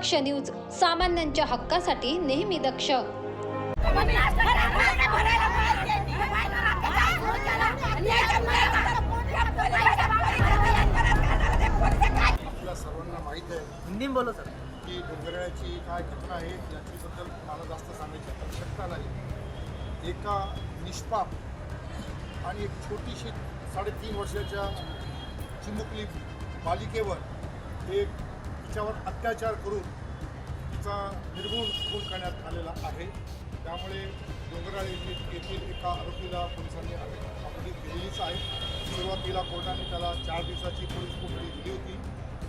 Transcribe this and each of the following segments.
दक्ष news सामान्यांच्या हक्कासाठी नेहमी दक्ष. आपल्या सर्वांना माहीत आहे हिंदी बोलो सर. की डोंगराळ्याची काय घटना आहे याच्याबद्दल मला जास्त सांगायची आवश्यकता नाही. एका निष्पाप आणि एक छोटीशी साडेतीन वर्षाच्या चिमुकली बालिकेवर एक तिच्यावर अत्याचार करून तिचा निर्गुण खून करण्यात आलेला आहे. त्यामुळे डोंगराळ येथील एका आरोपीला पोलिसांनी अटक दिलेलीच आहे. सुरुवातीला कोर्टाने त्याला चार दिवसाची पोलीस कोठडी दिली होती.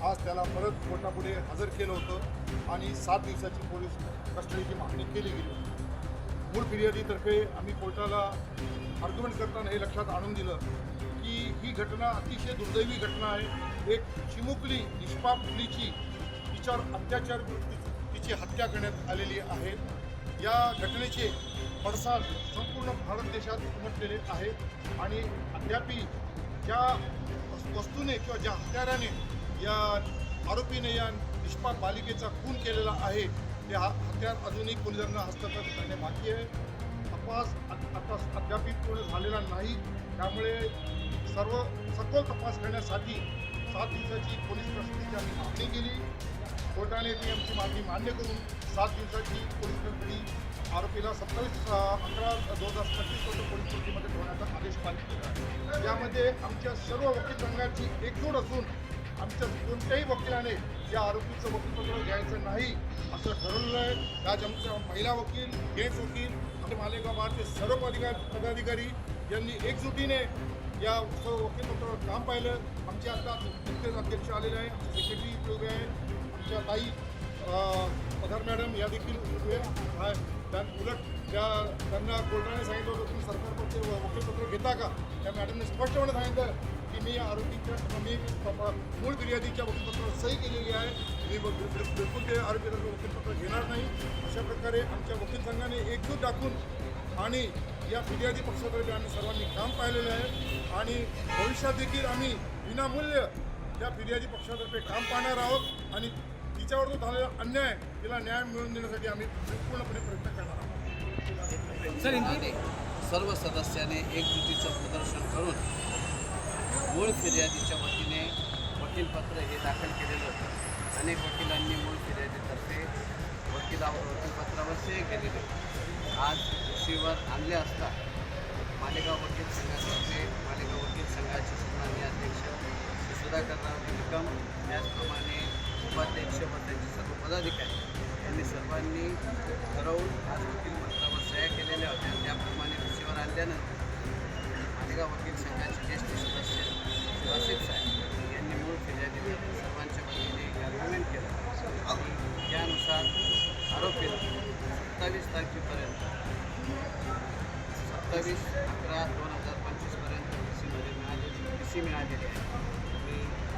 आज त्याला परत कोर्टापुढे हजर केलं होतं आणि सात दिवसाची पोलीस कस्टडीची मागणी केली गेली होती. मूळ फिर्यादीतर्फे आम्ही कोर्टाला आर्ग्युमेंट करताना हे लक्षात आणून दिलं की ही घटना अतिशय दुर्दैवी घटना आहे. एक चिमुकली निष्पाप मुलीची तिच्यावर अत्याचार विरुद्ध तिची हत्या करण्यात आलेली आहे. या घटनेचे पडसाद संपूर्ण भारत देशात उमटलेले आहे आणि अद्यापी ज्या वस्तूने किंवा ज्या हत्याराने या आरोपीने या निष्पाप बालिकेचा खून केलेला आहे ते हा हत्यार अजूनही पोलिसांना हस्तगत करणे बाकी आहे. तपास आता तपास अद्याप पूर्ण झालेला नाही. त्यामुळे सर्व सखोल तपास करण्यासाठी सात दिवसाची पोलीस प्रसिद्धीची आम्ही मागणी केली. कोर्टाने ती आमची मागणी मान्य करून सात दिवसाची पोलीस कोठडी आरोपीला सत्तावीस अकरा दोन हजार पंचवीस वर्ष पोलीस कोठडीमध्ये ठेवण्याचा आदेश पारित केला आहे. यामध्ये आमच्या सर्व वकील संघाची एकजूट असून आमच्या कोणत्याही वकिलाने या आरोपीचं वकीलपत्र घ्यायचं नाही असं ठरवलं आहे. आज आमच्या महिला वकील गेट वकील आणि मालेगाव बारचे सर्व पदाधिका- पदाधिकारी यांनी एकजुटीने या सर्व वकीलपत्रावर काम पाहिलं. आमचे आता नुकतेच अध्यक्ष आलेले आहे आमचे सेक्रेटरी इथे आहे आमच्या ताई पधार मॅडम या देखील आहे त्या उलट त्या त्यांना कोर्टाने सांगितलं होतं तुम्ही सरकारकडचे व- वकीलपत्र घेता का? त्या मॅडमने स्पष्टपणे सांगितलं की मी आरोग्यच्या आरोपीच्या मी मूळ फिर्यादीच्या वकीलपत्रावर सही केलेली आहे. मी बिलकुल ते आरोपीचं वकीलपत्र घेणार नाही. अशा प्रकारे आमच्या वकील संघाने एकजूट दाखवून आणि या फिर्यादी पक्षातर्फे आम्ही सर्वांनी काम पाहिलेलं आहे. आणि भविष्यात देखील आम्ही विनामूल्य या फिर्यादी पक्षातर्फे काम पाहणार आहोत. आणि तिच्यावर जो झालेला अन्याय तिला न्याय मिळवून देण्यासाठी आम्ही पूर्णपणे प्रयत्न करणार आहोत सर्व सदस्याने एकजुटीचं प्रदर्शन करून मूळ फिर्यादीच्या वतीने वकीलपत्र हे दाखल केलेलं होतं अनेक वकिलांनी मूळ फिर्यादीतर्फे वकिलावर वकीलपत्रावर सही केलेले होते. आज रिसिव्हर आणले असता मालेगाव वकील संघातर्फे मालेगाव वकील संघाचे सन्मान्य अध्यक्ष श्री सुधाकरराव निकम त्याचप्रमाणे उपाध्यक्ष व त्यांचे सर्व पदाधिकारी यांनी सर्वांनी ठरवून आज वकील पत्रावर सह्या केलेल्या होत्या त्याप्रमाणे विषयावर आणल्यानंतर मालेगाव वकील संघाचे ज्येष्ठ सदस्य वासिफ साहेब यांनी मूळ फिर्यादी सर्वांच्या वतीने एक केलं आणि त्यानुसार आरोपीला सत्तावीस तारखेपर्यंत सत्तावीस अकरा दोन हजार पंचवीसपर्यंत सी मध्ये मिळालेली सी मिळालेली आहे आणि